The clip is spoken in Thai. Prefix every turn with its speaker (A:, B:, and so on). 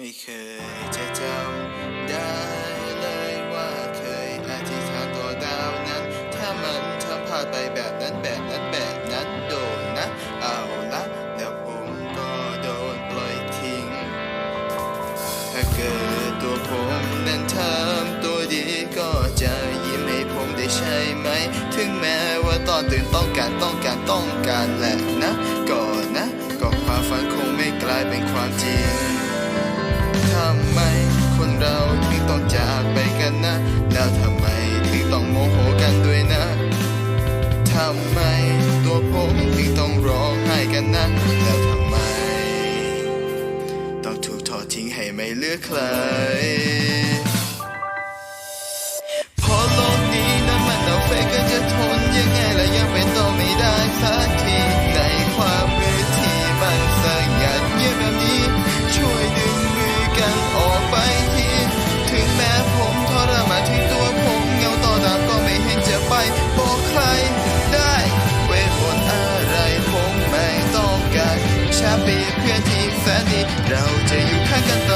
A: ไม่เคยจะจำได้เลยว่าเคยอธิษฐานต่อดาวนั้น ถ้ามันทำพลาดไปแบบนั้นแบบนั้นแบบนั้นโดนนะ เอาละแล้วผมก็โดนปล่อยทิ้ง ถ้าเกิดตัวผมนั้นทำตัวดีก็จะยิ้มให้ผมได้ใช่ไหม ถึงแม้ว่าตอนตื่นต้องการต้องการต้องการแหละนะ ก่อนนะ ก็ความฝันคงไม่กลายเป็นความจริง ทำไมถึงต้องโมโหกันด้วยนะ ทำไมตัวผมถึงต้องร้องไห้กันนะ แล้วทำไม ต้องถูกทอดทิ้งให้ไม่เหลือใคร 烦你，让我借一看看。